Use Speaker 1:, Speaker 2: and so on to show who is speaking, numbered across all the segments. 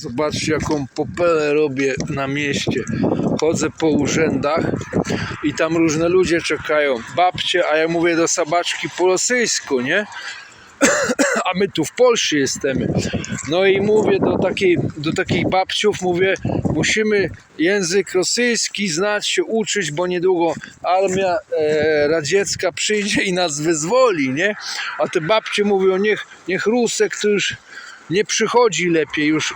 Speaker 1: Zobaczcie, jaką popelę robię na mieście. Chodzę po urzędach i tam różne ludzie czekają. Babcie, a ja mówię do sabaczki po rosyjsku, nie? A my tu w Polsce jesteśmy. No i mówię do takiej, do takich babciów, mówię, musimy język rosyjski znać, się uczyć, bo niedługo armia e, radziecka przyjdzie i nas wyzwoli, nie? A te babcie mówią, niech, niech Rusek to już nie przychodzi lepiej już. e,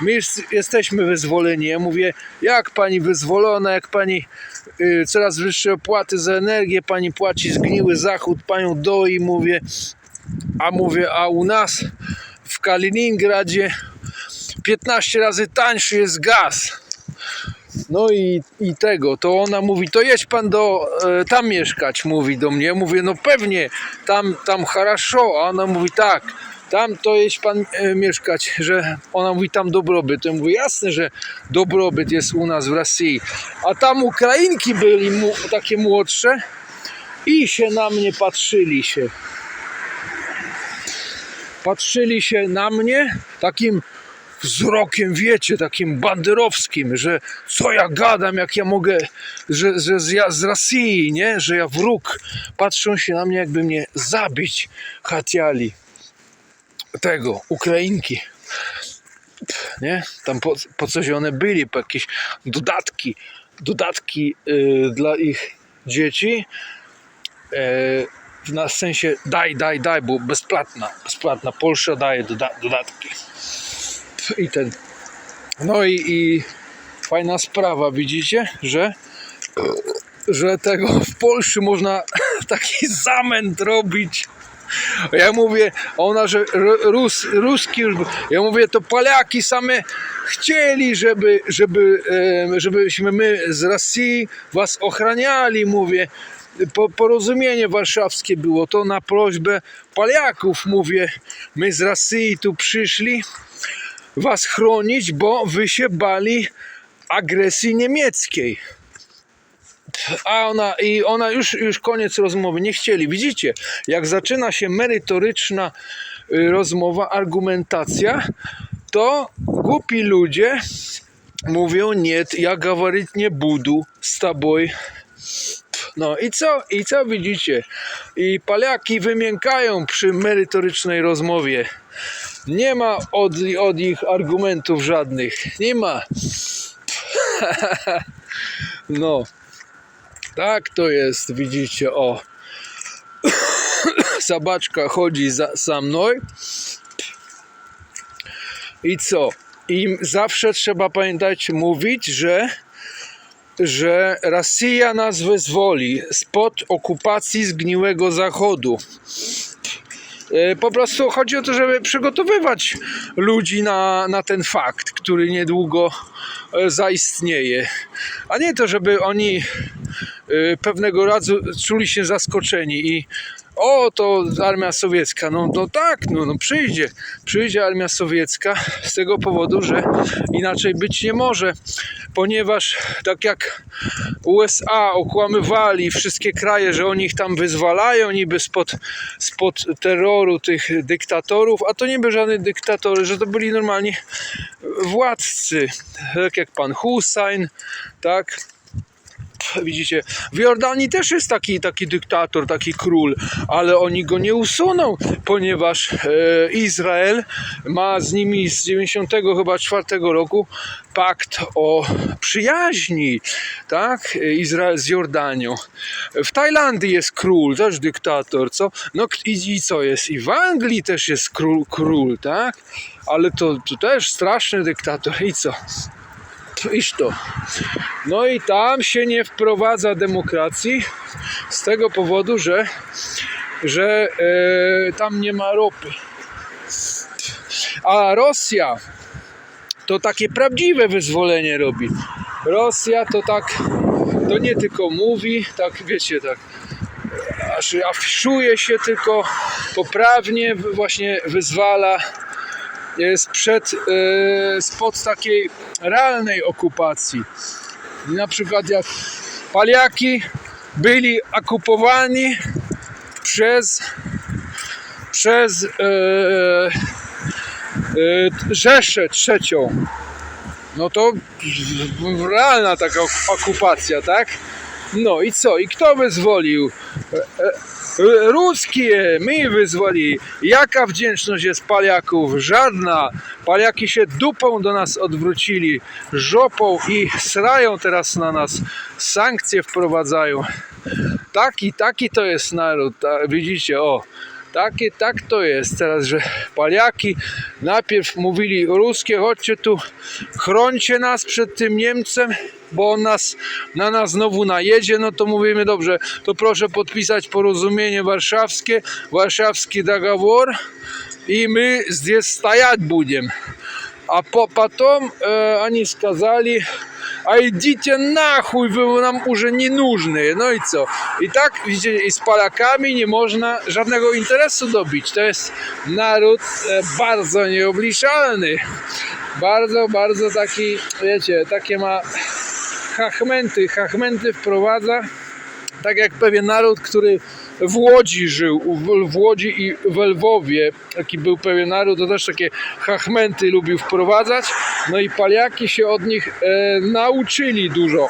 Speaker 1: My jest, jesteśmy wyzwoleni. Ja mówię, jak pani wyzwolona, jak pani e, coraz wyższe opłaty za energię, pani płaci zgniły zachód, panią doi, mówię, a mówię, a u nas w Kaliningradzie 15 razy tańszy jest gaz. No i, i tego, to ona mówi, to jedź pan do, e, tam mieszkać, mówi do mnie. Mówię, no pewnie, tam, tam haraszo, a ona mówi tak, tam to jedź pan e, mieszkać, że ona mówi tam dobrobyt. Ja mówię, jasne, że dobrobyt jest u nas w Rosji. A tam Ukrainki byli mu, takie młodsze i się na mnie patrzyli się patrzyli się na mnie takim wzrokiem, wiecie, takim banderowskim, że co ja gadam, jak ja mogę, że, że z- ja z Rosji, nie, że ja wróg. Patrzą się na mnie, jakby mnie zabić chatiali. Tego, Ukrainki. Nie? Tam po, po coś one byli, po jakieś dodatki, dodatki y, dla ich dzieci. E, na sensie daj, daj, daj, bo bezpłatna, bezpłatna. Polsza daje doda dodatki. I ten. No i, i fajna sprawa, widzicie, że że tego w Polsce można taki zamęt robić. Ja mówię, ona, że Ru- Rus, ruski już, ja mówię, to Polaki same chcieli, żeby, żeby, żebyśmy my z Rosji was ochraniali, mówię. Po, porozumienie warszawskie było, to na prośbę Polaków, mówię, my z Rosji tu przyszli was chronić, bo wy się bali agresji niemieckiej a ona, i ona już, już koniec rozmowy, nie chcieli. Widzicie, jak zaczyna się merytoryczna y, rozmowa, argumentacja, to głupi ludzie mówią, nie, ja gawaryt nie budu z tobą. No i co? I co widzicie? I paliaki wymiękają przy merytorycznej rozmowie. Nie ma od, od ich argumentów żadnych. Nie ma. no. Tak to jest, widzicie, o. Sabaczka chodzi za, za mną. I co? I zawsze trzeba pamiętać mówić, że że Rosja nas wyzwoli spod okupacji zgniłego zachodu. E, Po prostu chodzi o to, żeby przygotowywać ludzi na, na ten fakt, który niedługo e, zaistnieje. A nie to, żeby oni pewnego razu czuli się zaskoczeni i o, to armia sowiecka. No, no tak, no, no przyjdzie, przyjdzie armia sowiecka z tego powodu, że inaczej być nie może, ponieważ tak jak USA okłamywali wszystkie kraje, że oni ich tam wyzwalają niby spod, spod terroru tych dyktatorów, a to nie były żadne dyktatory, że to byli normalni władcy, tak jak pan Hussein, tak, Widzicie, w Jordanii też jest taki, taki dyktator, taki król, ale oni go nie usuną, ponieważ e, Izrael ma z nimi z 90 chyba 4 roku pakt o przyjaźni, tak? Izrael z Jordanią. W Tajlandii jest król, też dyktator, co? No i, i co jest? I w Anglii też jest król, król tak? Ale to, to też straszny dyktator. I co? Iż to. No i tam się nie wprowadza demokracji z tego powodu, że, że e, tam nie ma ropy. A Rosja to takie prawdziwe wyzwolenie robi. Rosja to tak, to nie tylko mówi, tak wiecie, tak aż afiszuje się tylko poprawnie, właśnie wyzwala jest przed, e, spod takiej realnej okupacji. Na przykład jak Paliaki byli okupowani przez przez e, t- Rzeszę trzecią. No to realna taka ok- okupacja, tak? No i co? I kto wyzwolił? Ruskie, my wyzwoli. Jaka wdzięczność jest Paliaków? Żadna. Paliaki się dupą do nas odwrócili, żopą i srają teraz na nas. Sankcje wprowadzają. Taki, taki to jest naród. Widzicie, o. Takie, tak to jest teraz, że Paliaki najpierw mówili ruskie, chodźcie tu, chrońcie nas przed tym Niemcem, bo on nas, na nas znowu najedzie, no to mówimy dobrze, to proszę podpisać porozumienie warszawskie, warszawski doговор i my здесь стоять будем. А по- потом э, они сказали, а идите нахуй, вы нам уже не нужны. No i co? I tak, widzicie, i z Polakami nie można żadnego interesu dobić. To jest naród e, bardzo nieobliczalny. Bardzo, bardzo taki, wiecie, takie ma hachmenty, hachmenty wprowadza tak jak pewien naród, który w Łodzi żył, w, Łodzi i w Lwowie, taki był pewien naród, to też takie hachmenty lubił wprowadzać, no i Paliaki się od nich e, nauczyli dużo.